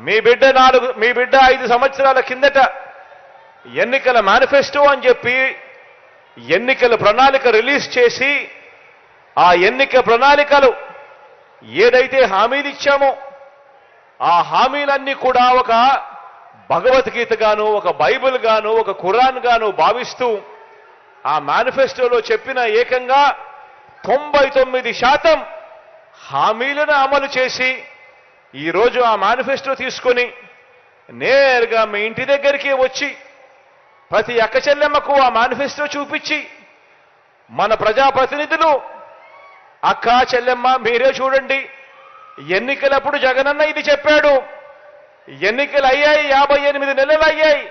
మీ బిడ్డ నాలుగు మీ బిడ్డ ఐదు సంవత్సరాల కిందట ఎన్నికల మేనిఫెస్టో అని చెప్పి ఎన్నికల ప్రణాళిక రిలీజ్ చేసి ఆ ఎన్నిక ప్రణాళికలు ఏదైతే హామీలు ఇచ్చామో ఆ హామీలన్నీ కూడా ఒక భగవద్గీత గాను ఒక బైబిల్ గాను ఒక ఖురాన్ గాను భావిస్తూ ఆ మేనిఫెస్టోలో చెప్పిన ఏకంగా తొంభై తొమ్మిది శాతం హామీలను అమలు చేసి ఈరోజు ఆ మేనిఫెస్టో తీసుకొని నేరుగా మీ ఇంటి దగ్గరికి వచ్చి ప్రతి అక్కచెల్లెమ్మకు ఆ మేనిఫెస్టో చూపించి మన ప్రజాప్రతినిధులు అక్క చెల్లెమ్మ మీరే చూడండి. ఎన్నికలప్పుడు జగనన్న ఇది చెప్పాడు. ఎన్నికలు అయ్యాయి యాభై ఎనిమిది నెలలు అయ్యాయి.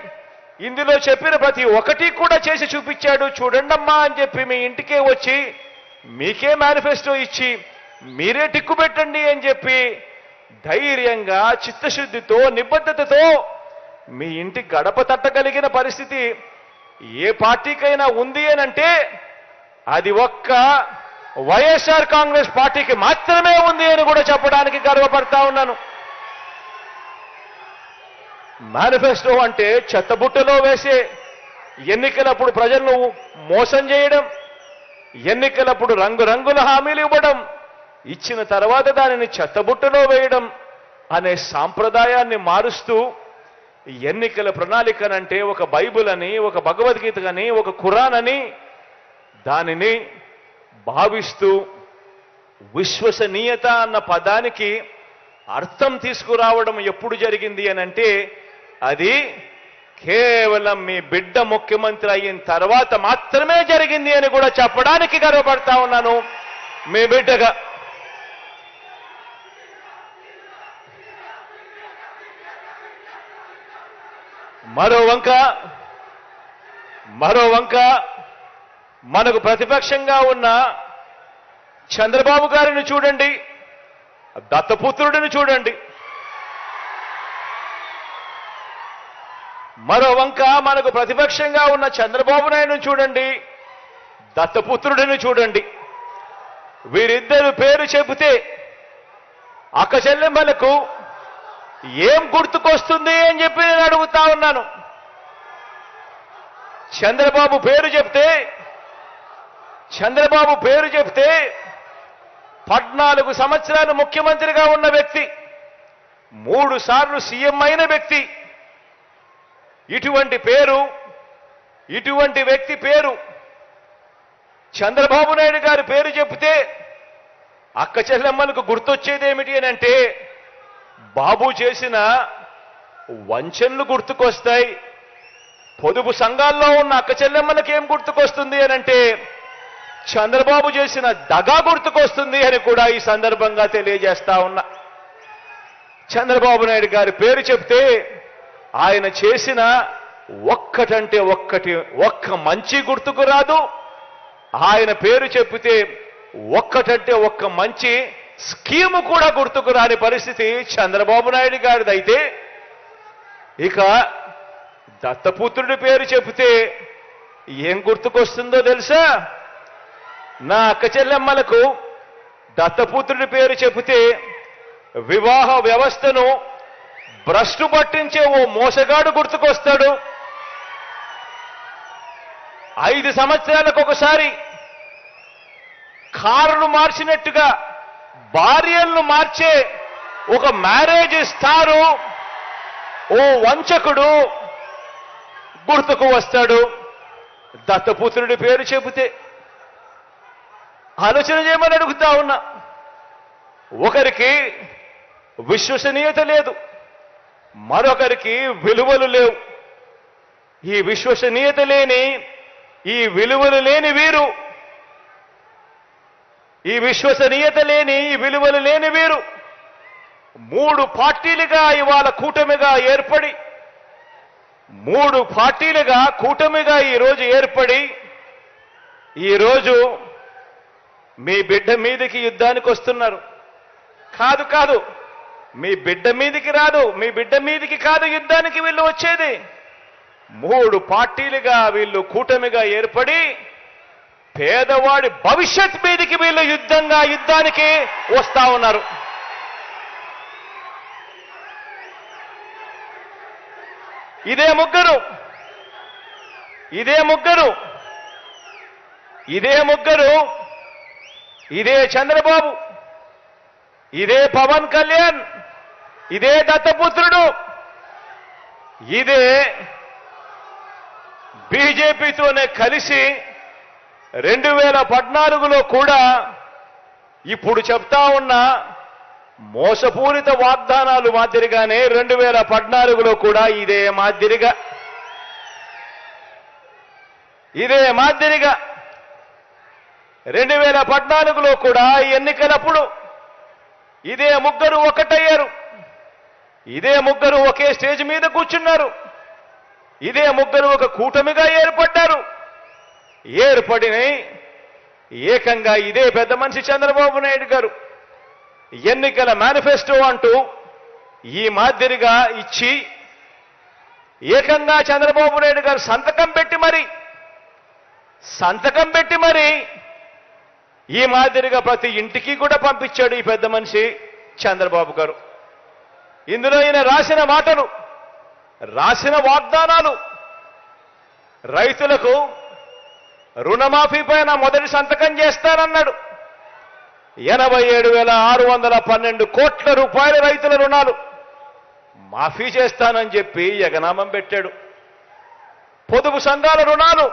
ఇందులో చెప్పిన ప్రతి ఒక్కటి కూడా చేసి చూపించాడు. చూడండమ్మా అని చెప్పి మీ ఇంటికే వచ్చి మీకే మేనిఫెస్టో ఇచ్చి మీరే టిక్కు పెట్టండి అని చెప్పి ధైర్యంగా చిత్తశుద్ధితో నిబద్ధతతో మీ ఇంటి గడప తట్టగలిగిన పరిస్థితి ఏ పార్టీకైనా ఉంది అని అంటే అది ఒక్క వైఎస్ఆర్ కాంగ్రెస్ పార్టీకి మాత్రమే ఉంది అని కూడా చెప్పడానికి గర్వపడతా ఉన్నాను. మేనిఫెస్టో అంటే చెత్తబుట్టలో వేసే ఎన్నికలప్పుడు ప్రజలను మోసం చేయడం ఎన్నికలప్పుడు రంగురంగుల హామీలు ఇవ్వడం ఇచ్చిన తర్వాత దానిని చెత్తబుట్టలో వేయడం అనే సాంప్రదాయాన్ని మారుస్తూ ఎన్నికల ప్రణాళికనంటే ఒక బైబిల్ అని ఒక భగవద్గీత అని ఒక ఖురాన్ అని దానిని భావిస్తూ విశ్వసనీయత అన్న పదానికి అర్థం తీసుకురావడం ఎప్పుడు జరిగింది అని అంటే అది కేవలం మీ బిడ్డ ముఖ్యమంత్రి అయిన తర్వాత మాత్రమే జరిగింది అని కూడా చెప్పడానికి గర్వపడతా ఉన్నాను. మీ బిడ్డగా మరో వంక మరో వంక మనకు ప్రతిపక్షంగా ఉన్న చంద్రబాబు గారిని చూడండి దత్తపుత్రుడిని చూడండి. మరో వంక మనకు ప్రతిపక్షంగా ఉన్న చంద్రబాబు నాయుడు చూడండి దత్తపుత్రుడిని చూడండి. వీరిద్దరు పేరు చెబితే అక్క చెల్లెమ్మలకు ఏం గుర్తుకొస్తుంది అని చెప్పి నేను అడుగుతా ఉన్నాను. చంద్రబాబు పేరు చెప్తే చంద్రబాబు పేరు చెప్తే పద్నాలుగు సంవత్సరాలు ముఖ్యమంత్రిగా ఉన్న వ్యక్తి మూడు సార్లు సీఎం అయిన వ్యక్తి ఇటువంటి పేరు ఇటువంటి వ్యక్తి పేరు చంద్రబాబు నాయుడు గారి పేరు చెప్తే అక్క చెల్లెమ్మలకు గుర్తొచ్చేది ఏమిటి అని అంటే బాబు చేసిన వంచనలు గుర్తుకొస్తాయి. పొదుపు సంఘాల్లో ఉన్న అక్క చెల్లెమ్మలకి ఏం గుర్తుకొస్తుంది అని అంటే చంద్రబాబు చేసిన దగా గుర్తుకొస్తుంది అని కూడా ఈ సందర్భంగా తెలియజేస్తా ఉన్నా. చంద్రబాబు నాయుడు గారి పేరు చెప్తే ఆయన చేసిన ఒక్కటంటే ఒక్కటి ఒక్క మంచి గుర్తుకు రాదు. ఆయన పేరు చెప్పితే ఒక్కటంటే ఒక్క మంచి స్కీము కూడా గుర్తుకు రాని పరిస్థితి చంద్రబాబు నాయుడు గారిదైతే ఇక దత్తపుత్రుడి పేరు చెబితే ఏం గుర్తుకొస్తుందో తెలుసా? నా అక్క చెల్లెమ్మలకు దత్తపుత్రుడి పేరు చెబితే వివాహ వ్యవస్థను భ్రష్టు పట్టించే ఓ మోసగాడు గుర్తుకొస్తాడు. ఐదు సంవత్సరాలకు ఒకసారి కారును మార్చినట్టుగా భార్యలను మార్చే ఒక మ్యారేజ్ ఇస్తారు ఓ వంచకుడు గుర్తుకు వస్తాడు. దత్తపుత్రుడి పేరు చెబితే ఆలోచన చేయమని అడుగుతా ఉన్నా. ఒకరికి విశ్వసనీయత లేదు మరొకరికి విలువలు లేవు. ఈ విశ్వసనీయత లేని ఈ విలువలు లేని వీరు ఈ విశ్వసనీయత లేని ఈ విలువలు లేని వీరు మూడు పార్టీలుగా ఇవాళ కూటమిగా ఏర్పడి మూడు పార్టీలుగా కూటమిగా ఈరోజు ఏర్పడి ఈరోజు మీ బిడ్డ మీదకి యుద్ధానికి వస్తున్నారు. కాదు కాదు. మీ బిడ్డ మీదికి రాదు మీ బిడ్డ మీదికి కాదు యుద్ధానికి వీళ్ళు వచ్చేది. మూడు పార్టీలుగా వీళ్ళు కూటమిగా ఏర్పడి పేదవాడి భవిష్యత్ మీదికి వీళ్ళు యుద్ధంగా యుద్ధానికి వస్తా ఉన్నారు. ఇదే ముగ్గురు. ఇదే ముగ్గురు. ఇదే ముగ్గురు. ఇదే చంద్రబాబు. ఇదే పవన్ కళ్యాణ్. ఇదే దత్తపుత్రుడు. ఇదే బీజేపీతోనే కలిసి రెండు వేల పద్నాలుగులో కూడా ఇప్పుడు చెప్తా ఉన్న మోసపూరిత వాగ్దానాలు మాదిరిగానే రెండు వేల పద్నాలుగులో కూడా ఇదే మాదిరిగా. ఇదే మాదిరిగా. రెండు వేల పద్నాలుగులో కూడా ఎన్నికలప్పుడు ఇదే ముగ్గురు ఒకటయ్యారు. ఇదే ముగ్గురు ఒకే స్టేజ్ మీద కూర్చున్నారు. ఇదే ముగ్గురు ఒక కూటమిగా ఏర్పడ్డారు. ఏర్పడినై ఏకంగా ఇదే పెద్ద మనిషి చంద్రబాబు నాయుడు గారు. ఎన్నికల మేనిఫెస్టో అంటూ ఈ మాదిరిగా ఇచ్చి ఏకంగా చంద్రబాబు నాయుడు గారు సంతకం పెట్టి మరి సంతకం పెట్టి మరి ఈ మాదిరిగా ప్రతి ఇంటికి కూడా పంపించాడు ఈ పెద్ద మనిషి చంద్రబాబు గారు. ఇందులో ఈయన రాసిన మాటలు రాసిన వాగ్దానాలు రైతులకు రుణమాఫీ పైన మొదటి సంతకం చేస్తానన్నాడు. ఎనభై ఏడు వేల ఆరు వందల పన్నెండు కోట్ల రూపాయల రైతుల రుణాలు. మాఫీ చేస్తానని చెప్పి ఎగనామం పెట్టాడు. పొదుపు సంఘాల రుణాలు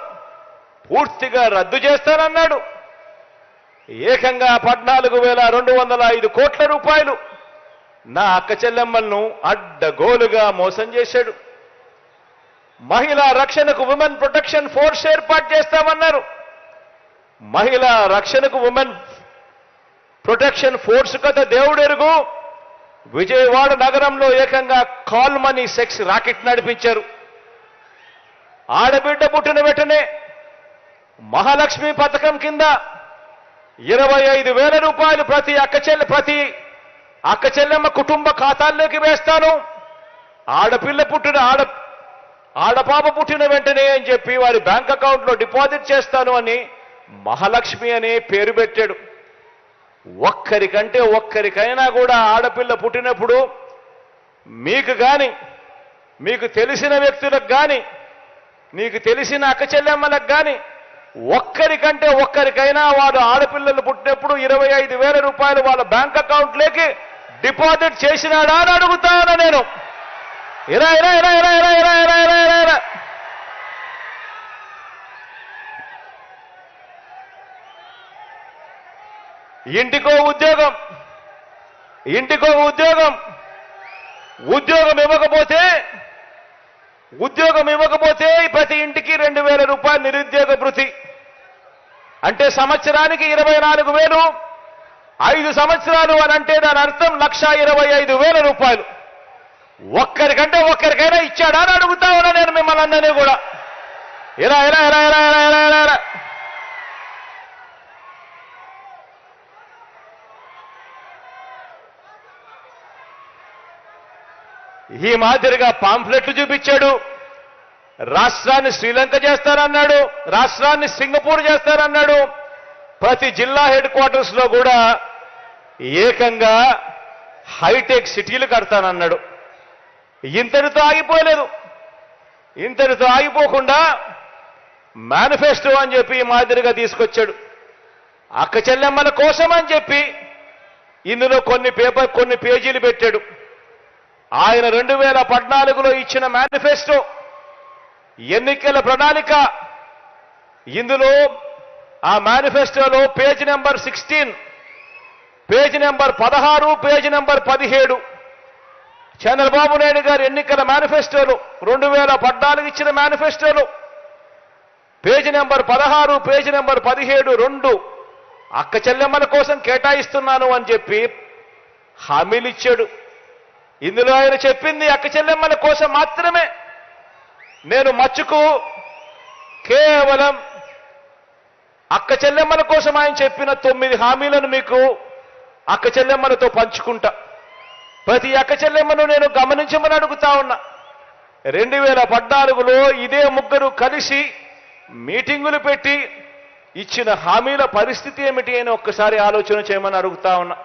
పూర్తిగా రద్దు చేస్తానన్నాడు. ఏకంగా పద్నాలుగు వేల రెండు వందల ఐదు కోట్ల రూపాయలు నా అక్క చెల్లెమ్మలను అడ్డగోలుగా మోసం చేశాడు. మహిళా రక్షణకు ఉమెన్ ప్రొటెక్షన్ ఫోర్స్ ఏర్పాటు చేస్తామన్నారు. మహిళా రక్షణకు ఉమెన్ ప్రొటెక్షన్ ఫోర్స్ కథ దేవుడెరుగు. విజయవాడ నగరంలో ఏకంగా కాల్ మనీ సెక్స్ రాకెట్ నడిపించారు. ఆడబిడ్డ పుట్టిన వెంటనే మహాలక్ష్మి పథకం కింద ఇరవై ఐదు వేల రూపాయలు ప్రతి అక్కచెల్ల ప్రతి అక్కచెల్లెమ్మ కుటుంబ ఖాతాల్లోకి వేస్తాను. ఆడపిల్ల పుట్టిన ఆడ ఆడపాప పుట్టిన వెంటనే అని చెప్పి వారి బ్యాంక్ అకౌంట్లో డిపాజిట్ చేస్తాను అని మహాలక్ష్మి అనే పేరు పెట్టాడు. ఒక్కరికంటే ఒక్కరికైనా కూడా ఆడపిల్ల పుట్టినప్పుడు మీకు కానీ మీకు తెలిసిన వ్యక్తులకు కానీ నీకు తెలిసిన అక్కచెల్లెమ్మలకు కానీ ఒక్కరికంటే ఒక్కరికైనా వాడు ఆడపిల్లలు పుట్టినప్పుడు ఇరవై ఐదు వేల రూపాయలు వాళ్ళ బ్యాంక్ అకౌంట్లోకి డిపాజిట్ చేసినాడా అని అడుగుతాను నేను. ఇరా ఇరా ఇరా ఇరా ఇరా ఇరా ఇరా ఇరా ఇరా ఇరా ఇంటికో ఉద్యోగం. ఇంటికో ఉద్యోగం. ఉద్యోగం ఇవ్వకపోతే ఉద్యోగం ఇవ్వకపోతే ప్రతి ఇంటికి రెండు వేల రూపాయలు నిరుద్యోగ భృతి. అంటే సంవత్సరానికి ఇరవై నాలుగు వేలు ఐదు సంవత్సరాలు అని అంటే దాని అర్థం లక్ష ఇరవై ఐదు వేల రూపాయలు. ఒక్కరికంటే ఒక్కరికైనా ఇచ్చాడా అని అడుగుతా ఉన్నా నేను మిమ్మల్ని అందరినీ కూడా. ఇలా ఇలా ఇలా ఇలా ఇలా ఇలా ఇలా. ఈ మాదిరిగా పాంఫ్లెట్లు చూపించాడు. రాష్ట్రాన్ని శ్రీలంక చేస్తారన్నాడు రాష్ట్రాన్ని సింగపూర్ చేస్తారన్నాడు ప్రతి జిల్లా హెడ్ క్వార్టర్స్లో కూడా ఏకంగా హైటెక్ సిటీలు కడతానన్నాడు. ఇంతటితో ఆగిపోలేదు. ఇంతటితో ఆగిపోకుండా మేనిఫెస్టో అని చెప్పి ఈ మాదిరిగా తీసుకొచ్చాడు. అక్క చెల్లెమ్మల కోసం అని చెప్పి ఇందులో కొన్ని పేపర్ కొన్ని పేజీలు పెట్టాడు. ఆయన రెండు వేల పద్నాలుగులో ఇచ్చిన మేనిఫెస్టో ఎన్నికల ప్రణాళిక. ఇందులో ఆ మేనిఫెస్టోలో page number sixteen page number పదహారు పేజ్ నెంబర్ పదిహేడు. చంద్రబాబు నాయుడు గారు ఎన్నికల మేనిఫెస్టోలు రెండు వేల పద్నాలుగు ఇచ్చిన మేనిఫెస్టోలు పేజీ నెంబర్ పదహారు పేజీ నెంబర్ పదిహేడు రెండు. అక్క చెల్లెమ్మల కోసం కేటాయిస్తున్నాను అని చెప్పి హామీలు ఇచ్చాడు. ఇందులో ఆయన చెప్పింది అక్క చెల్లెమ్మల కోసం మాత్రమే. నేను మచ్చుకు కేవలం అక్క చెల్లెమ్మల కోసం ఆయన చెప్పిన తొమ్మిది హామీలను మీకు అక్క చెల్లెమ్మలతో పంచుకుంటా. ప్రతి అక్క చెల్లెమ్మను నేను గమనించమని అడుగుతా ఉన్నా. రెండు వేల పద్నాలుగులో ఇదే ముగ్గురు కలిసి మీటింగులు పెట్టి ఇచ్చిన హామీల పరిస్థితి ఏమిటి అని ఒక్కసారి ఆలోచన చేయమని అడుగుతా ఉన్నా.